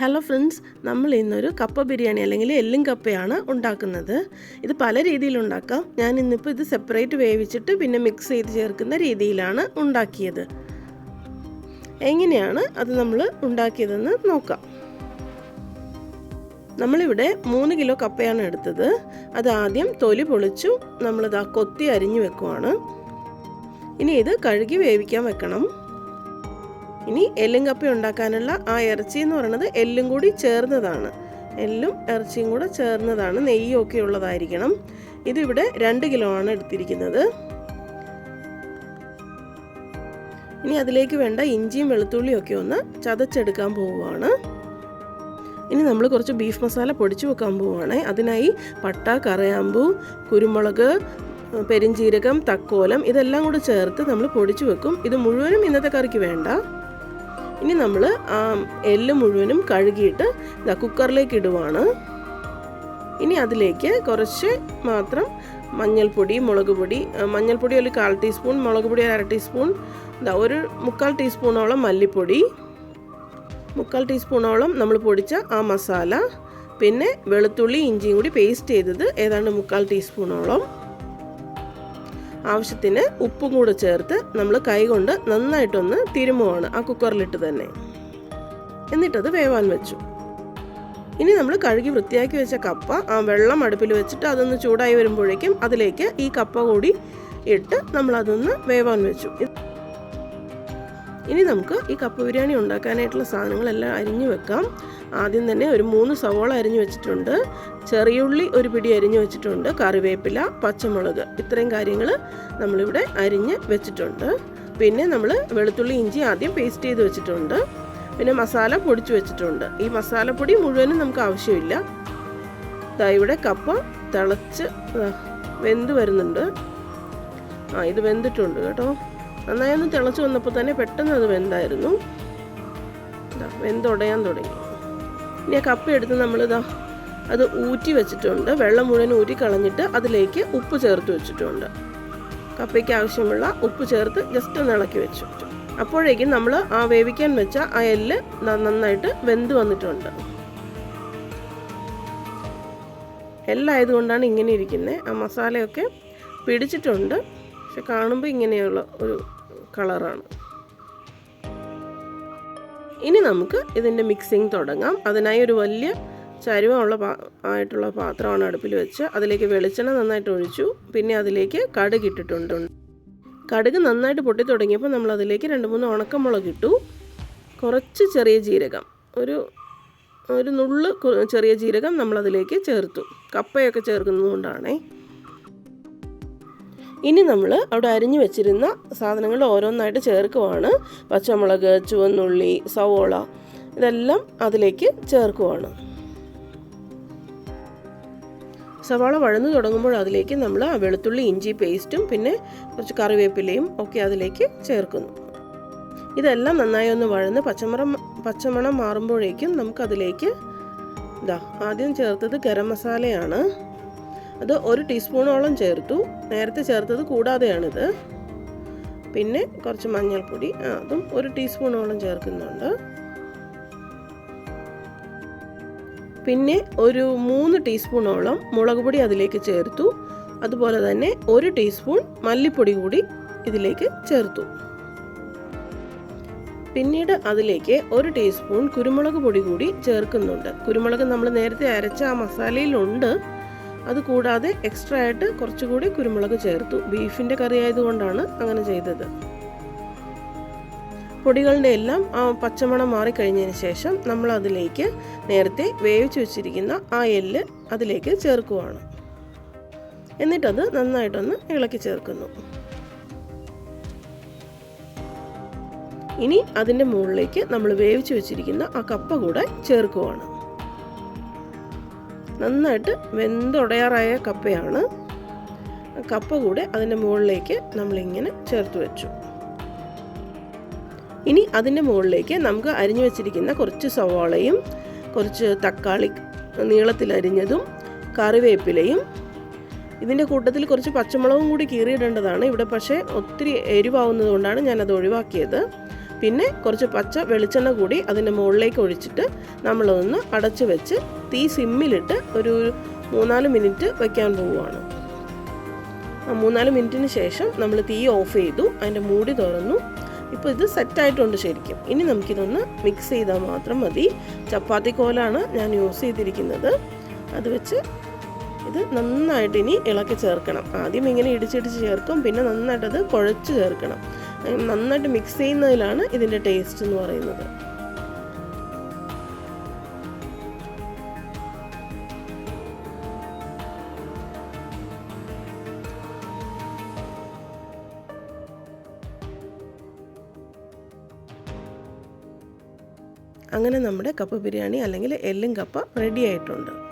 Hello friends നമ്മൾ ഇന്നൊരു കപ്പ ബിരിയാണി അല്ലെങ്കിൽ എല്ലും കപ്പയാണ് ഉണ്ടാക്കുന്നത്. ഇത് പല രീതിയിൽ ഉണ്ടാക്കാം. ഞാൻ ഇന്നിപ്പോൾ ഇത് സെപ്പറേറ്റ് വേവിച്ചിട്ട് പിന്നെ മിക്സ് ചെയ്ത് ചേർക്കുന്ന രീതിയിലാണ് ഉണ്ടാക്കിയത്. എങ്ങനെയാണ് അത് നമ്മൾ ഉണ്ടാക്കിയതെന്ന് നോക്കാം. നമ്മളിവിടെ മൂന്ന് കിലോ കപ്പയാണ് എടുത്തത്. അത് ആദ്യം തൊലി പൊളിച്ചു നമ്മളിത് ആ കൊത്തി അരിഞ്ഞു വെക്കുവാണ്. ഇനി ഇത് കഴുകി വേവിക്കാൻ വെക്കണം. ഇനി എല്ലും കപ്പ ഉണ്ടാക്കാനുള്ള ആ ഇറച്ചി എന്ന് പറയുന്നത് എല്ലും കൂടി ചേർന്നതാണ്. എല്ലും ഇറച്ചിയും കൂടെ ചേർന്നതാണ്. നെയ്യൊക്കെ ഉള്ളതായിരിക്കണം. ഇതിവിടെ രണ്ട് കിലോ ആണ് എടുത്തിരിക്കുന്നത്. ഇനി അതിലേക്ക് വേണ്ട ഇഞ്ചിയും വെളുത്തുള്ളിയും ഒക്കെ ഒന്ന് ചതച്ചെടുക്കാൻ പോവുകയാണ്. ഇനി നമ്മൾ കുറച്ച് ബീഫ് മസാല പൊടിച്ചു വെക്കാൻ പോവുകയാണ്. അതിനായി പട്ട കറയാമ്പൂ കുരുമുളക് പെരിഞ്ചീരകം തക്കോലം ഇതെല്ലാം കൂടെ ചേർത്ത് നമ്മൾ പൊടിച്ചു വെക്കും. ഇത് മുഴുവനും ഇന്നത്തെ കറിക്ക് വേണ്ട. ഇനി നമ്മൾ ആ എല്ല് മുഴുവനും കഴുകിയിട്ട് ഇതാ കുക്കറിലേക്ക് ഇടുവാണ്. ഇനി അതിലേക്ക് കുറച്ച് മാത്രം മഞ്ഞൾപ്പൊടി മുളക് പൊടി മഞ്ഞൾപ്പൊടി ഒരു കാൽ ടീസ്പൂൺ മുളക് പൊടി അര ടീസ്പൂൺ ഇതാ ഒരു മുക്കാൽ ടീസ്പൂണോളം മല്ലിപ്പൊടി മുക്കാൽ ടീസ്പൂണോളം നമ്മൾ പൊടിച്ച ആ മസാല പിന്നെ വെളുത്തുള്ളി ഇഞ്ചിയും കൂടി പേസ്റ്റ് ചെയ്തത് ഏതാണ്ട് മുക്കാൽ ടീസ്പൂണോളം. ആവശ്യത്തിന് ഉപ്പും കൂടെ ചേർത്ത് നമ്മൾ കൈകൊണ്ട് നന്നായിട്ടൊന്ന് തിരുമുവാണ് ആ കുക്കറിലിട്ട് തന്നെ. എന്നിട്ടത് വേവാൻ വെച്ചു. ഇനി നമ്മൾ കഴുകി വൃത്തിയാക്കി വെച്ച കപ്പ ആ വെള്ളം അടുപ്പിൽ വെച്ചിട്ട് അതൊന്ന് ചൂടായി വരുമ്പോഴേക്കും അതിലേക്ക് ഈ കപ്പ കൂടി ഇട്ട് നമ്മൾ അതൊന്ന് വേവാൻ വെച്ചു. ഇനി നമുക്ക് ഈ കപ്പ ബിരിയാണി ഉണ്ടാക്കാനായിട്ടുള്ള സാധനങ്ങളെല്ലാം അരിഞ്ഞു വെക്കാം. ആദ്യം തന്നെ ഒരു മൂന്ന് സവോള അരിഞ്ഞു വെച്ചിട്ടുണ്ട്. ചെറിയുള്ളി ഒരു പിടി അരിഞ്ഞു വെച്ചിട്ടുണ്ട്. കറിവേപ്പില പച്ചമുളക് ഇത്രയും കാര്യങ്ങൾ നമ്മളിവിടെ അരിഞ്ഞ് വെച്ചിട്ടുണ്ട്. പിന്നെ നമ്മൾ വെളുത്തുള്ളി ഇഞ്ചി ആദ്യം പേസ്റ്റ് ചെയ്ത് വെച്ചിട്ടുണ്ട്. പിന്നെ മസാല പൊടിച്ചു വെച്ചിട്ടുണ്ട്. ഈ മസാലപ്പൊടി മുഴുവനും നമുക്ക് ആവശ്യമില്ല. ദാ ഇവിടെ കപ്പ തിളച്ച് വെന്ത് വരുന്നുണ്ട്. ആ ഇത് വെന്തിട്ടുണ്ട് കേട്ടോ. നന്നായി ഒന്ന് തിളച്ച് വന്നപ്പോൾ തന്നെ പെട്ടെന്ന് അത് വെന്തായിരുന്നു. വെന്തുടയാൻ തുടങ്ങി. ഇനി ആ കപ്പ എടുത്ത് നമ്മളിതാ അത് ഊറ്റി വെച്ചിട്ടുണ്ട്. വെള്ളം മുഴുവൻ ഊറ്റി കളഞ്ഞിട്ട് അതിലേക്ക് ഉപ്പ് ചേർത്ത് വെച്ചിട്ടുണ്ട്. കപ്പയ്ക്ക് ആവശ്യമുള്ള ഉപ്പ് ചേർത്ത് ജസ്റ്റ് ഒന്ന് ഇളക്കി വെച്ചു അപ്പോഴേക്കും നമ്മൾ ആ വേവിക്കാൻ വെച്ച ആ എല്ല് നന്നായിട്ട് വെന്ത് വന്നിട്ടുണ്ട്. എല്ലായതുകൊണ്ടാണ് ഇങ്ങനെ ഇരിക്കുന്നത് ആ മസാലയൊക്കെ പിടിച്ചിട്ടുണ്ട്. പക്ഷെ കാണുമ്പോൾ ഇങ്ങനെയുള്ള ഒരു കളറാണ്. ഇനി നമുക്ക് ഇതിന്റെ മിക്സിങ് തുടങ്ങാം. അതിനായി ഒരു വലിയ ചരുവമുള്ള പാ ആയിട്ടുള്ള പാത്രമാണ് അടുപ്പിൽ വെച്ച് അതിലേക്ക് വെളിച്ചെണ്ണ നന്നായിട്ട് ഒഴിച്ചു. പിന്നെ അതിലേക്ക് കടുക് ഇട്ടിട്ടുണ്ട്. കടുക് നന്നായിട്ട് പൊട്ടി തുടങ്ങിയപ്പോൾ നമ്മൾ അതിലേക്ക് രണ്ട് മൂന്ന് ഉണക്കമുളക് ഇട്ടു. കുറച്ച് ചെറിയ ജീരകം. ഒരു ഒരു നുള്ള് ചെറിയ ജീരകം നമ്മളതിലേക്ക് ചേർത്തു. കപ്പയൊക്കെ ചേർക്കുന്നതുകൊണ്ടാണേ. ഇനി നമ്മൾ അവിടെ അരിഞ്ഞു വെച്ചിരുന്ന സാധനങ്ങൾ ഓരോന്നായിട്ട് ചേർക്കുവാണ്. പച്ചമുളക് ചുവന്നുള്ളി സവോള ഇതെല്ലാം അതിലേക്ക് ചേർക്കുവാണ്. സവാള വഴന്നു തുടങ്ങുമ്പോൾ അതിലേക്ക് നമ്മൾ ആ വെളുത്തുള്ളി ഇഞ്ചി പേസ്റ്റും പിന്നെ കുറച്ച് കറിവേപ്പിലയും ഒക്കെ അതിലേക്ക് ചേർക്കുന്നു. ഇതെല്ലാം നന്നായി ഒന്ന് വഴന്ന് പച്ചമറം പച്ചമണം മാറുമ്പോഴേക്കും നമുക്കതിലേക്ക് ഇതാ ആദ്യം ചേർത്തത് ഗരം മസാലയാണ്. അത് ഒരു ടീസ്പൂണോളം ചേർത്തു. നേരത്തെ ചേർത്തത് കൂടാതെയാണിത്. പിന്നെ കുറച്ച് മഞ്ഞൾപ്പൊടി അതും ഒരു ടീസ്പൂണോളം ചേർക്കുന്നുണ്ട്. പിന്നെ ഒരു മൂന്ന് ടീസ്പൂണോളം മുളക് പൊടി അതിലേക്ക് ചേർത്തു. അതുപോലെ തന്നെ ഒരു ടീസ്പൂൺ മല്ലിപ്പൊടി കൂടി ഇതിലേക്ക് ചേർത്തു. പിന്നീട് അതിലേക്ക് ഒരു ടീസ്പൂൺ കുരുമുളക് പൊടി കൂടി ചേർക്കുന്നുണ്ട്. കുരുമുളക് നമ്മൾ നേരത്തെ അരച്ച ആ മസാലയിലുണ്ട്. അതുകൂടാതെ എക്സ്ട്രാ ആയിട്ട് കുറച്ചുകൂടി കുരുമുളക് ചേർത്തു. ബീഫിന്റെ കറി ആയതുകൊണ്ടാണ് അങ്ങനെ ചെയ്തത്. പൊടികളുടെ എല്ലാം ആ പച്ചമണം മാറിക്കഴിഞ്ഞതിന് ശേഷം നമ്മൾ അതിലേക്ക് നേരത്തെ വേവിച്ച് വെച്ചിരിക്കുന്ന ആ എല്ല് അതിലേക്ക് ചേർക്കുവാണ്. എന്നിട്ടത് നന്നായിട്ടൊന്ന് ഇളക്കി ചേർക്കുന്നു. ഇനി അതിന്റെ മുകളിലേക്ക് നമ്മൾ വേവിച്ച് വെച്ചിരിക്കുന്ന ആ കപ്പ കൂടെ ചേർക്കുവാണ്. നന്നായിട്ട് വെന്തുടയാറായ കപ്പയാണ്. കപ്പ കൂടെ അതിന്റെ മുകളിലേക്ക് നമ്മളിങ്ങനെ ചേർത്ത് വെച്ചു. ഇനി അതിന്റെ മുകളിലേക്ക് നമുക്ക് അരിഞ്ഞു വെച്ചിരിക്കുന്ന കുറച്ച് സവാളയും കുറച്ച് തക്കാളി നീളത്തിൽ അരിഞ്ഞതും കറിവേപ്പിലയും ഇതിന്റെ കൂട്ടത്തിൽ കുറച്ച് പച്ചമുളകും കൂടി കീറിയിടേണ്ടതാണ്. ഇവിടെ പക്ഷേ ഒത്തിരി എരിവാവുന്നതുകൊണ്ടാണ് ഞാനത് ഒഴിവാക്കിയത്. പിന്നെ കുറച്ച് പച്ച വെളിച്ചെണ്ണ കൂടി അതിന്റെ മുകളിലേക്ക് ഒഴിച്ചിട്ട് നമ്മളതൊന്ന് അടച്ച് വെച്ച് തീ സിമ്മിലിട്ട് ഒരു മൂന്നാൽ മിനിറ്റ് വയ്ക്കാൻ പോവുകയാണ്. മൂന്നാൽ മിനിറ്റിന് ശേഷം നമ്മൾ തീ ഓഫ് ചെയ്തു അതിന്റെ മൂടി തുറന്നു. ഇപ്പോൾ ഇത് സെറ്റായിട്ടുണ്ട് ശരിക്കും. ഇനി നമുക്കിതൊന്ന് മിക്സ് ചെയ്താൽ മാത്രം മതി. ചപ്പാത്തി കോലാണ് ഞാൻ യൂസ് ചെയ്തിരിക്കുന്നത്. അത് വെച്ച് ഇത് നന്നായിട്ട് ഇനി ഇളക്കി ചേർക്കണം. ആദ്യം ഇങ്ങനെ ഇടിച്ചിടിച്ച് ചേർക്കും പിന്നെ നന്നായിട്ടത് കുഴച്ച് ചേർക്കണം. നന്നായിട്ട് മിക്സ് ചെയ്യുന്നതിലാണ് ഇതിന്റെ ടേസ്റ്റ് എന്ന് പറയുന്നത്. അങ്ങനെ നമ്മുടെ കപ്പ ബിരിയാണി അല്ലെങ്കിൽ എല്ലും കപ്പ റെഡി ആയിട്ടുണ്ട്.